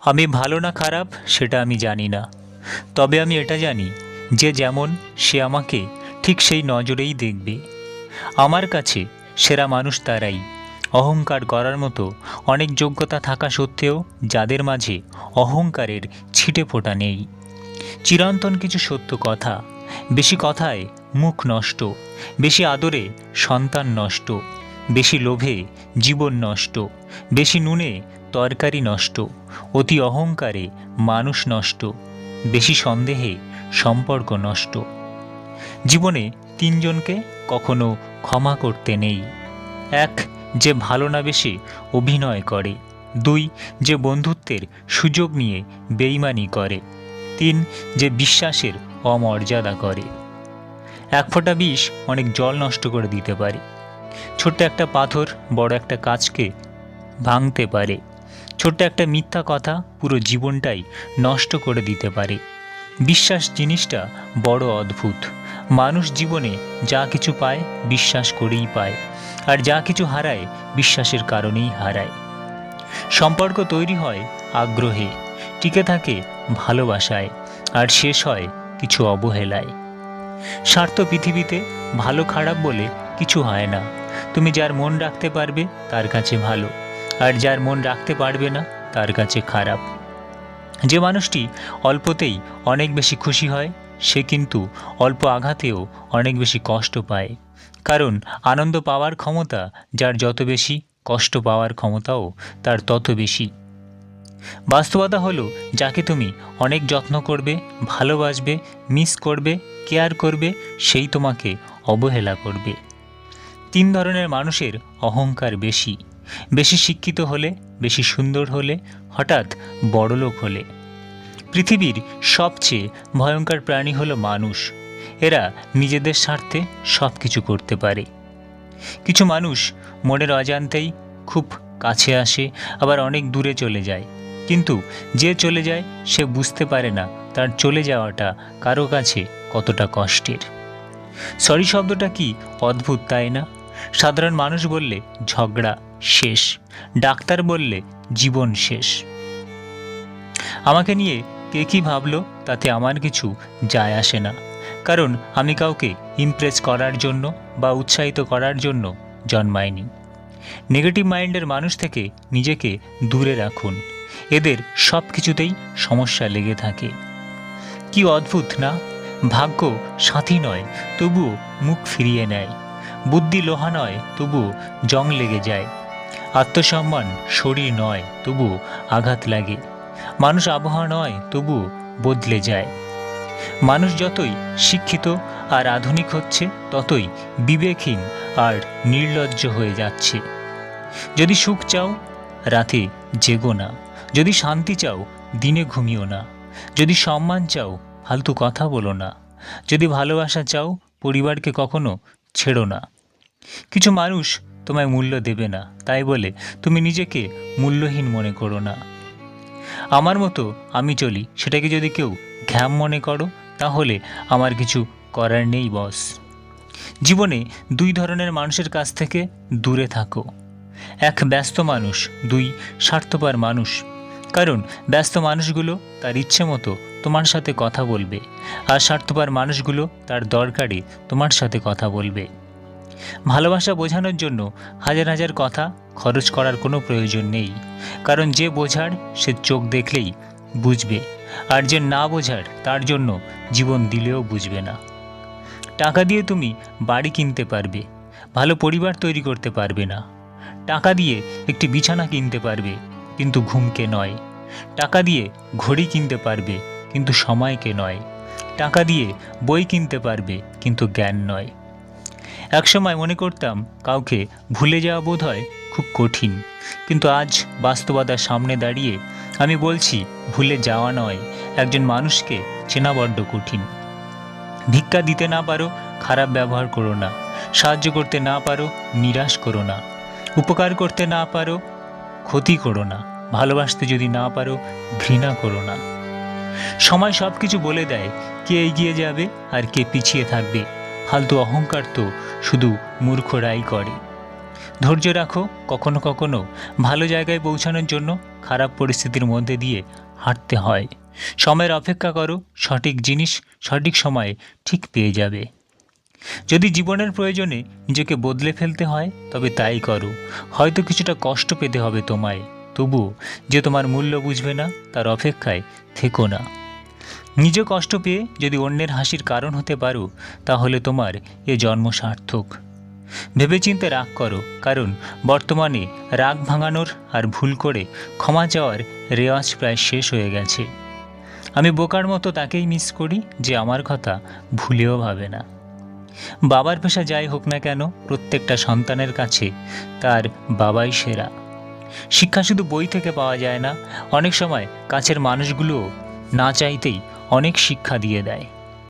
আমি ভালো না খারাপ সেটা আমি জানি না। তবে আমি এটা জানি যে যেমন সে আমাকে ঠিক সেই নজরেই দেখবে। আমার কাছে সেরা মানুষ তারাই। অহংকার করার মতো অনেক যোগ্যতা থাকা সত্ত্বেও যাদের মাঝে অহংকারের ছিটে ফোঁটা নেই। চিরন্তন কিছু সত্য কথা। বেশি কথায় মুখ নষ্ট। বেশি আদরে সন্তান নষ্ট। বেশি লোভে জীবন নষ্ট। বেশি নুনে তরকারি নষ্ট, অতি অহংকারে মানুষ নষ্ট, বেশি সন্দেহে সম্পর্ক নষ্ট। জীবনে তিনজনকে কখনো ক্ষমা করতে নেই। এক, যে ভালো না বেশি অভিনয় করে। দুই, যে বন্ধুত্বের সুযোগ নিয়ে বেইমানি করে। তিন, যে বিশ্বাসের অমর্যাদা করে। এক ফোঁটা বিষ অনেক জল নষ্ট করে দিতে পারে। ছোট্ট একটা পাথর বড় একটা কাজকে ভাঙতে পারে। ছোট্ট একটা মিথ্যা কথা পুরো জীবনটাই নষ্ট করে দিতে পারে। বিশ্বাস জিনিসটা বড় অদ্ভুত। মানুষ জীবনে যা কিছু পায় বিশ্বাস করেই পায়, আর যা কিছু হারায় বিশ্বাসের কারণেই হারায়। সম্পর্ক তৈরি হয় আগ্রহে, টিকে থাকে ভালোবাসায়, আর শেষ হয় কিছু অবহেলায়। স্বার্থ পৃথিবীতে ভালো খারাপ বলে কিছু হয় না। তুমি যার মন রাখতে পারবে তার কাছে ভালো। আর যার মন রাখতে পারবে না, তার কাছে খারাপ। যে মানুষটি অল্পতেই অনেক বেশি খুশি হয়, সে কিন্তু অল্প আঘাতেও অনেক বেশি কষ্ট পায়। কারণ আনন্দ পাওয়ার ক্ষমতা যার যত বেশি, কষ্ট পাওয়ার ক্ষমতাও তার তত বেশি। বাস্তবতা হলো, যাকে তুমি অনেক যত্ন করবে, ভালোবাসবে, মিস করবে, কেয়ার করবে, সেই তোমাকে অবহেলা করবে। তিন ধরনের মানুষের অহংকার বেশি। বেশি শিক্ষিত হলে, বেশি সুন্দর হলে, হঠাৎ বড়লোক হলে। পৃথিবীর সবচেয়ে ভয়ঙ্কর প্রাণী হলো মানুষ। এরা নিজেদের স্বার্থে সব কিছু করতে পারে। কিছু মানুষ মনের অজান্তেই খুব কাছে আসে, আবার অনেক দূরে চলে যায়। কিন্তু যে চলে যায়, সে বুঝতে পারে না তার চলে যাওয়াটা কারও কাছে কতটা কষ্টের। সরি শব্দটা কি অদ্ভুত, তাই না? সাধারণ মানুষ বললে ঝগড়া। শেষ। ডাক্তার বললে, জীবন শেষ। আমাকে নিয়ে কে কী ভাবলো, তাতে আমার কিছু যায় আসে না। কারণ আমি কাউকে ইমপ্রেস করার জন্য বা উৎসাহিত করার জন্য জন্মায়নি নেগেটিভ মাইন্ডের মানুষ থেকে নিজেকে দূরে রাখুন। এদের সব কিছুতেই সমস্যা লেগে থাকে। কি অদ্ভুত, না? ভাগ্য সাথী নয়, তবুও মুখ ফিরিয়ে নেয়। বুদ্ধি লোহা নয়, তবুও জং লেগে যায়। আত্মসম্মান শরীর নয়, তবু আঘাত লাগে। মানুষ আবহাওয়া নয়, তবু বদলে যায়। মানুষ যতই শিক্ষিত আর আধুনিক হচ্ছে, ততই বিবেকহীন আর নির্লজ্জ হয়ে যাচ্ছে। যদি সুখ চাও, রাতে জেগো না। যদি শান্তি চাও, দিনে ঘুমিও না। যদি সম্মান চাও, ফালতু কথা বলো না। যদি ভালোবাসা চাও, পরিবারকে কখনো ছেড়ো না। কিছু মানুষ তোমায় মূল্য দেবে না। তাই বলে, তুমি নিজেকে মূল্যহীন মনে করো না। আমার মতো আমি চলি, সেটাকে যদি কেউ ঘ্যাম মনে করো, তাহলে আমার কিছু করার নেই, বস। জীবনে দুই ধরনের মানুষের কাছ থেকে দূরে থাকো। এক ব্যস্ত মানুষ, দুই স্বার্থপর মানুষ। কারণ ব্যস্ত মানুষগুলো তার ইচ্ছে মতো তোমার সাথে কথা বলবে, আর স্বার্থপর মানুষগুলো তার দরকারে তোমার সাথে কথা বলবে। ভালোবাসা বোঝানোর জন্য হাজার হাজার কথা খরচ করার কোনো প্রয়োজন নেই। কারণ যে বোঝার সে চোখ দেখলেই বুঝবে, আর যে না বোঝার তার জন্য জীবন দিলেও বুঝবে না। টাকা দিয়ে তুমি বাড়ি কিনতে পারবে, ভালো পরিবার তৈরি করতে পারবে না। টাকা দিয়ে একটি বিছানা কিনতে পারবে, কিন্তু ঘুমকে নয়। টাকা দিয়ে ঘড়ি কিনতে পারবে, কিন্তু সময়কে নয়। টাকা দিয়ে বই কিনতে পারবে, কিন্তু জ্ঞান নয়। একসময় মনে করতাম কাউকে ভুলে যাওয়া বোধ হয় খুব কঠিন। কিন্তু আজ বাস্তবতার সামনে দাঁড়িয়ে আমি বলছি, ভুলে যাওয়া নয়, একজন মানুষকে চেনা বড্ড কঠিন। ভিক্ষা দিতে না পারো, খারাপ ব্যবহার করো না। সাহায্য করতে না পারো, নিরাশ করো না। উপকার করতে না পারো, ক্ষতি করো না। ভালোবাসতে যদি না পারো, ঘৃণা করো না। সময় সব কিছু বলে দেয়, কে এগিয়ে যাবে আর কে পিছিয়ে থাকবে। ফালতু অহংকার তো শুধু মূর্খরাই করে। ধৈর্য রাখো কখনো কখনো ভালো জায়গায় পৌঁছানোর জন্য খারাপ পরিস্থিতির মধ্যে দিয়ে হাঁটতে হয়। সময়ের অপেক্ষা করো, সঠিক জিনিস সঠিক সময়ে ঠিক পেয়ে যাবে। যদি জীবনের প্রয়োজনে নিজেকে বদলে ফেলতে হয়, তবে তাই করো। হয়তো কিছুটা কষ্ট পেতে হবে তোমায়, তবুও যে তোমার মূল্য বুঝবে না, তার অপেক্ষায় থেকো না। নিজে কষ্ট পেয়ে যদি অন্যের হাসির কারণ হতে পারো, তাহলে তোমার এ জন্ম সার্থক। ভেবেচিন্তে রাগ করো, কারণ বর্তমানে রাগ ভাঙানোর আর ভুল করে ক্ষমা চাওয়ার রেওয়াজ প্রায় শেষ হয়ে গেছে। আমি বোকার মতো তাকেই মিস করি যে আমার কথা ভুলেও ভাবে না। বাবার পেশা যাই হোক না কেন, প্রত্যেকটা সন্তানের কাছে তার বাবাই সেরা। শিক্ষা শুধু বই থেকে পাওয়া যায় না, অনেক সময় কাছের মানুষগুলোও না চাইতেই অনেক শিক্ষা দিয়ে দেয়।